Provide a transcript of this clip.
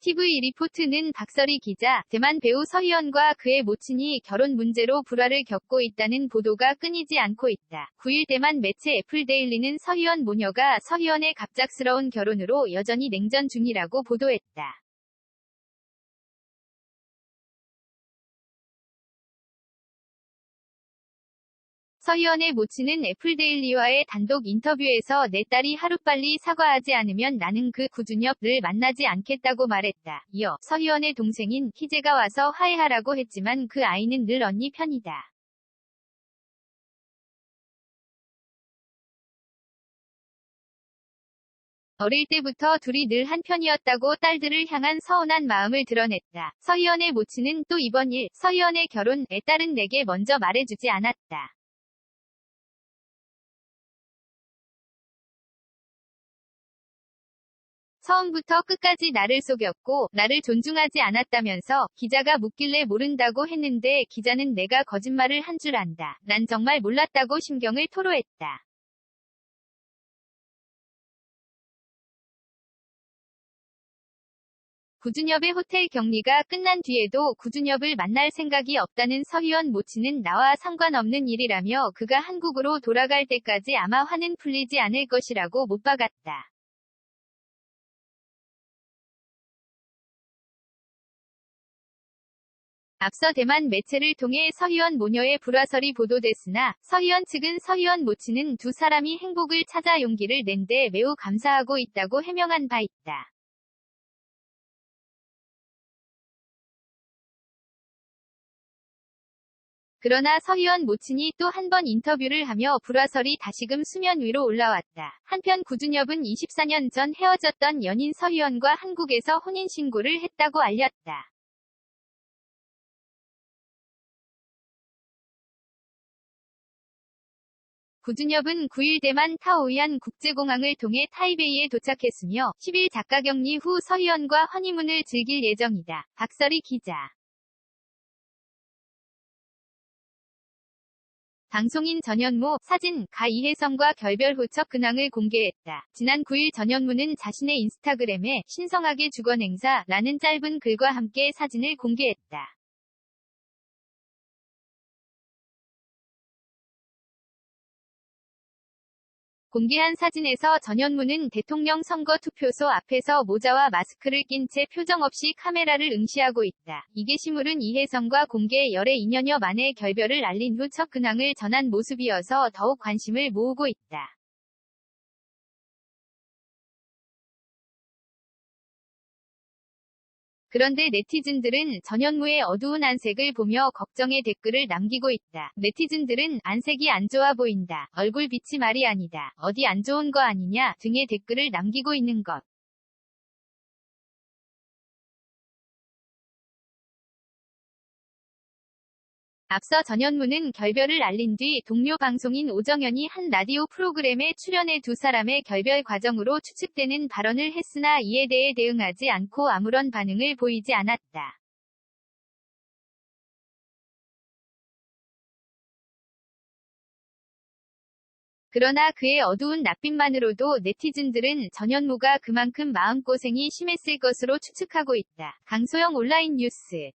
TV 리포트는 박설희 기자, 대만 배우 서희연과 그의 모친이 결혼 문제로 불화를 겪고 있다는 보도가 끊이지 않고 있다. 9일 대만 매체 애플데일리는 서희연 모녀가 서희연의 갑작스러운 결혼으로 여전히 냉전 중이라고 보도했다. 서희연의 모친은 애플데일리와의 단독 인터뷰에서 내 딸이 하루빨리 사과하지 않으면 나는 그 구준엽을 만나지 않겠다고 말했다. 이어 서희연의 동생인 희재가 와서 화해하라고 했지만 그 아이는 늘 언니 편이다. 어릴 때부터 둘이 늘 한편이었다고 딸들을 향한 서운한 마음을 드러냈다. 서희연의 모친은 또 이번 일, 서희연의 결혼, 애 딸은 내게 먼저 말해주지 않았다. 처음부터 끝까지 나를 속였고 나를 존중하지 않았다면서 기자가 묻길래 모른다고 했는데 기자는 내가 거짓말을 한 줄 안다. 난 정말 몰랐다고 심경을 토로했다. 구준엽의 호텔 격리가 끝난 뒤에도 구준엽을 만날 생각이 없다는 서희원 모친은 나와 상관없는 일이라며 그가 한국으로 돌아갈 때까지 아마 화는 풀리지 않을 것이라고 못 박았다. 앞서 대만 매체를 통해 서희원 모녀의 불화설이 보도됐으나 서희원 측은 서희원 모친은 두 사람이 행복을 찾아 용기를 낸 데 매우 감사하고 있다고 해명한 바 있다. 그러나 서희원 모친이 또 한 번 인터뷰를 하며 불화설이 다시금 수면 위로 올라왔다. 한편 구준엽은 24년 전 헤어졌던 연인 서희원과 한국에서 혼인신고를 했다고 알렸다. 구준엽은 9일 대만 타오이안 국제공항을 통해 타이베이에 도착했으며 10일 작가 격리 후 서희연과 허니문을 즐길 예정이다. 박설희 기자 방송인 전현무, 사진, 가 이혜성과 결별 후첫 근황을 공개했다. 지난 9일 전현무는 자신의 인스타그램에 신성하게 주건 행사라는 짧은 글과 함께 사진을 공개했다. 공개한 사진에서 전현무는 대통령 선거 투표소 앞에서 모자와 마스크를 낀 채 표정 없이 카메라를 응시하고 있다. 이 게시물은 이혜성과 공개 열애 2년여 만에 결별을 알린 후 첫 근황을 전한 모습이어서 더욱 관심을 모으고 있다. 그런데 네티즌들은 전현무의 어두운 안색을 보며 걱정의 댓글을 남기고 있다. 네티즌들은 안색이 안 좋아 보인다. 얼굴 빛이 말이 아니다. 어디 안 좋은 거 아니냐 등의 댓글을 남기고 있는 것. 앞서 전현무는 결별을 알린 뒤 동료 방송인 오정연이 한 라디오 프로그램에 출연해 두 사람의 결별 과정으로 추측되는 발언을 했으나 이에 대해 대응하지 않고 아무런 반응을 보이지 않았다. 그러나 그의 어두운 낯빛만으로도 네티즌들은 전현무가 그만큼 마음고생이 심했을 것으로 추측하고 있다. 강소영 온라인 뉴스